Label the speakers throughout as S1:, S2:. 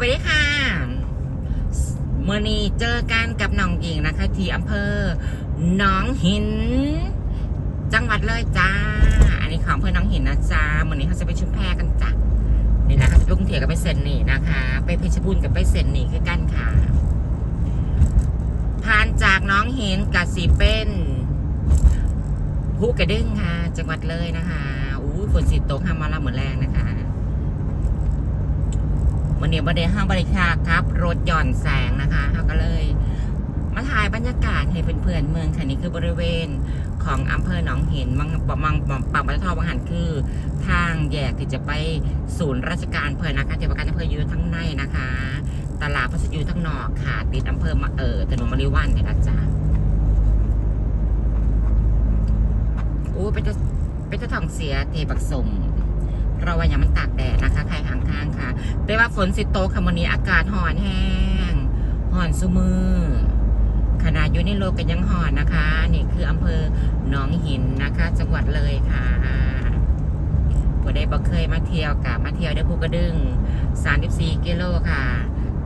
S1: วัสดีค่ะเมื่อนี้เจอกันกับน้องหญิงนะคะ ที่อำเภอหนองหิน จังหวัดเลยจ้า อันนี้ของอำเภอหนองหินนะจ้าเมื่อนี้เขาจะไปชุมแพกันจ้ะนี่นะคะไปกรุงเทพกับไปเซนนี่นะคะ ไปเพชรบูรณ์กับไปเซนนี่คือกันค่ะผ่านจากหน้องหินกับสีเป็นภูกระดึงค่ะ จังหวัดเลยนะคะอู้ฝนสีตกห้ามมาละเหมือนแรงนะคะ วันนี้ประเดียห้างบริคาครับ รถหย่อนแสงนะคะเขาก็เลย มาถ่ายบรรยากาศให้เพื่อนๆเมืองค่ะนี่คือบริเวณของอำเภอหนองหินมังปะมังปากบัตทอบางหันคือ ทางแยกที่จะไปศูนย์ราชการอำเภอนะคะที่ว่าการอำเภออยู่ทั้งในนะคะ ตลาดพัสดุทั้งนอกค่ะติดอำเภอมาเออถนนมริวันเนี่ยนะจ๊ะโอ้เป็นจะเป็นจะท่องเสียเทปักสม ราว่าอย่ามันตากแดดนะคะใครข้างค่ะ แต่ว่าฝนสิโตค่ะวันนี้อากาศห่อนแห้งห่อนสุมือขนาดอยู่ในโลกก็ยังห่อนนะคะ นี่คืออำเภอหนองหินนะคะ จังหวัดเลยค่ะผู้ใดบ่เคยมาเที่ยวกับมาเที่ยวได้ภูกระดึง34กิโลค่ะ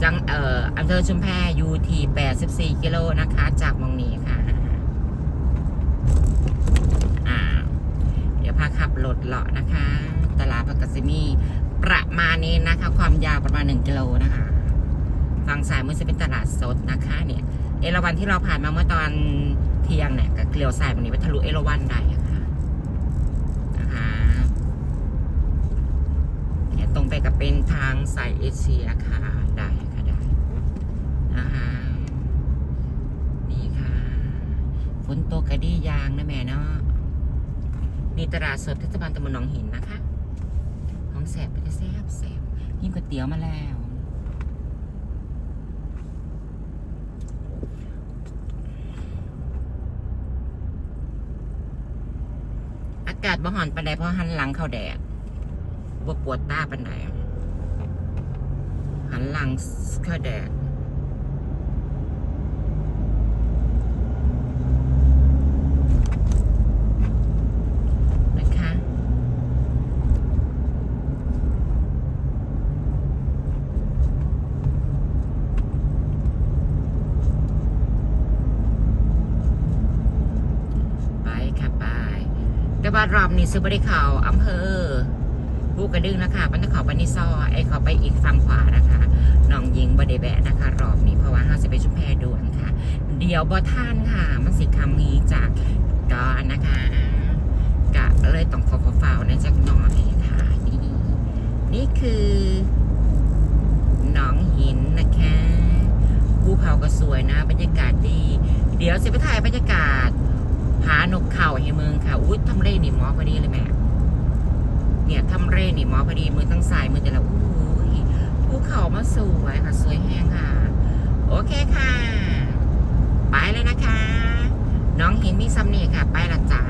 S1: จังเอ่ออำเภอชุมแพยู่ที่84กิโลนะคะ จากมองนี้ค่ะเดี๋ยวพาขับรถเลาะนะคะ ตลาดผักกาดซิมีประมาณนี้นะคะ ความยาวประมาณ 1กิโลนะคะฝั่งซ้ายมือจะเป็นตลาดสดนะคะเนี่ย เอราวันที่เราผ่านมาเมื่อตอนเที่ยงเนี่ยก็เกลียวซ้ายวันนี้ไปทะลุเอราวันได้ค่ะนะคะเนี่ยตรงไปกับเป็นทางสายเอเชียค่ะได้ค่ะได้นะคะนี่ค่ะฝนตกกระดียางนะแม่เนาะนี่ตลาดสดเทศบาลตำบลหนองหินนะคะ แสบไปจะแสบแสบกินก๋วยเตี๋ยวมาแล้วอากาศบ่หอนปันใดเพราะหันหลังเข้าแดดบ่ปวดตาปันใดหันหลังเข้าแดด นะคะ ไปค่ะไป แต่ว่ารอบนี้ซื้อบริเขาอำเภอภูกระดึงนะคะมันจะเขาไปนิซอไอเขาไปอีกฝั่งขวานะคะน้องยิงบไดแบะนะคะ รอบนี้เพราะว่าห้าจะไปชุมแพด่วนค่ะ เดี๋ยวบอท่านค่ะ มันสิคำนี้จากดอนนะคะ กะเลยต้องฟอฟาวนะจักหน่อยค่ะนี่นี่คือหนองหินนะคะภูเขาก็สวยนะบรรยากาศดี เดี๋ยวสิไปถ่ายบรรยากาศ อุ้ทำเรนีหมอพอดีเลยแม่ เนี่ยทำเรนีหมอพอดีมือทั้งสายมือแต่ละอู้ยภูเขามาสวยค่ะ สวยแห้งค่ะ โอเคค่ะ ไปเลยนะคะ น้องหินมีซัมเนียค่ะ ไปละจ้า